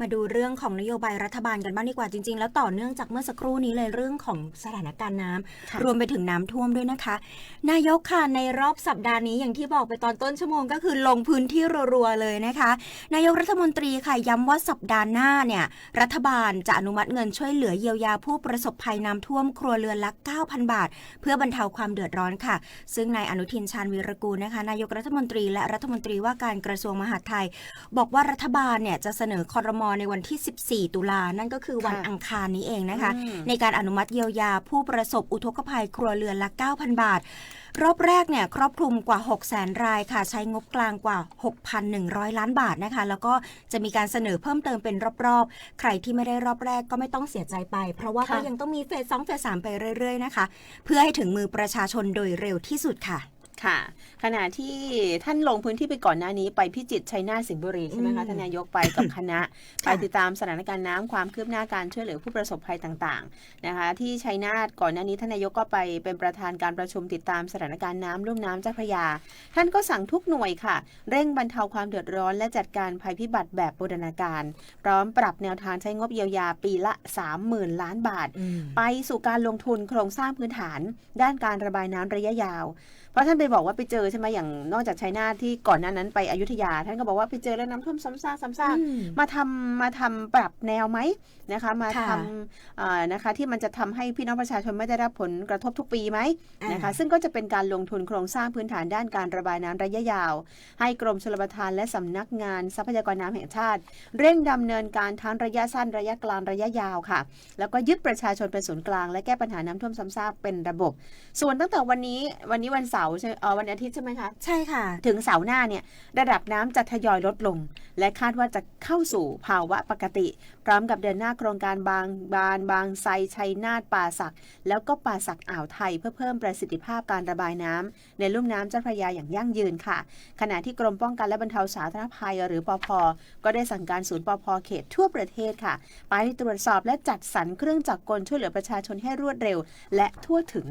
มาดูเรื่องของนโยบายรัฐบาลกันบ้างดีกว่าจริง ๆ แล้วต่อเนื่องจากเมื่อสักครู่นี้เลยเรื่องของสถานการณ์น้ำค่ะรวมไปถึงน้ำท่วมด้วยนะคะ นายกค่ะในรอบสัปดาห์นี้อย่างที่บอกไปตอนต้นชั่วโมงก็คือลงพื้นที่รัวๆเลยนะคะ นายกรัฐมนตรีค่ะย้ำว่าสัปดาห์หน้าเนี่ยรัฐบาลจะอนุมัติเงินช่วยเหลือเยียวยาผู้ประสบภัยน้ำท่วมครัวเรือนละ9,000 บาท เพื่อบรรเทาความเดือดร้อนค่ะ ซึ่งนายอนุทินชาญวีรกูลนะคะ นายกรัฐมนตรีและรัฐมนตรีว่าการกระทรวงมหาดไทย บอกว่ารัฐบาลเนี่ยจะเสนอคอรมอในวันที่ 14 ตุลานั่นก็คือวันค่ะอังคารนี้เองนะคะอืมในการอนุมัติเยียวยาผู้ประสบอุทกภัยครัวเรือนละ 9,000 บาท รอบแรกเนี่ยครอบคลุมกว่า 6 0 0 0 0รายค่ะ ใช้งบกลางกว่า 6,100 ล้านบาทนะคะ แล้วก็จะมีการเสนอเพิ่มเติมเป็นรอบๆ ใครที่ไม่ได้รอบแรกก็ไม่ต้องเสียใจไป เพราะว่าค่ะก็ยังต้องมีเฟสสองเฟสสามไปเรื่อยๆนะคะ เพื่อให้ถึงมือประชาชนโดยเร็วที่สุดค่ะ ค่ะ ขณะที่ท่านลงพื้นที่ไปก่อนหน้านี้ไปพิจิตรชัยนาทสิงห์บุรีใช่ไหมคะอืมท่านนายกไปกับคณะ ไปค่ะติดตามสถานการณ์น้ำความคืบหน้าการช่วยเหลือผู้ประสบภัยต่างๆนะคะ ที่ชัยนาทก่อนหน้านี้ท่านนายกก็ไปเป็นประธานการประชุมติดตามสถานการณ์น้ำลุ่มน้ำเจ้าพระยา ท่านก็สั่งทุกหน่วยค่ะ เร่งบรรเทาความเดือดร้อน และจัดการภัยพิบัติแบบบูรณาการ พร้อมปรับแนวทางใช้งบเยียวยาปีละ 30,000 ล้านบาท ไปสู่การลงทุนโครงสร้างพื้นฐาน ด้านการระบายน้ำระยะยาว เพราะท่านไปบอกว่าไปเจอใช่ไหมอย่างนอกจากชัยนาทที่ก่อนหน้านั้นไปอยุธยา ท่านก็บอกว่าไปเจอแล้วน้ำท่วมซ้ำซากซ้ำซากอืมมาทำมาทำปรับแนวไหมนะคะ มาค่ะทำเอ่อนะคะที่มันจะทำให้พี่น้องประชาชนไม่ได้รับผลกระทบทุกปีไหมอ่านนะคะ ซึ่งก็จะเป็นการลงทุนโครงสร้างพื้นฐานด้านการระบายน้ำระยะยาว ให้กรมชลประทานและสำนักงานทรัพยากรน้ำแห่งชาติ เร่งดำเนินการทั้งระยะสั้นระยะกลางระยะยาวค่ะ แล้วก็ยึดประชาชนเป็นศูนย์กลาง และแก้ปัญหาน้ำท่วมซ้ำซากเป็นระบบ ส่วนตั้งแต่วันนี้วันนี้วันเสาร์ใช่เอ่อวันอาทิตย์ใช่ไหมคะ ใช่ค่ะ ถึงเสาร์หน้าเนี่ย ระดับน้ำจะทยอยลดลง และคาดว่าจะเข้าสู่ภาวะปกติ พร้อมกับเดินหน้าโครงการบางบานบางไทรชัยนาทป่าสัก แล้วก็ป่าสักอ่าวไทยเพื่อเพิ่มประสิทธิภาพการระบายน้ำในลุ่มน้ำเจ้าพระยาอย่างยั่งยืนค่ะ ขณะที่กรมป้องกันและบรรเทาสาธารณภัยหรือปพก็ได้สั่งการศูนย์ปพเขตทั่วประเทศค่ะ ไปตรวจสอบและจัดสรรเครื่องจักรกลช่วยเหลือประชาชนให้รวดเร็ว และทั่วถึง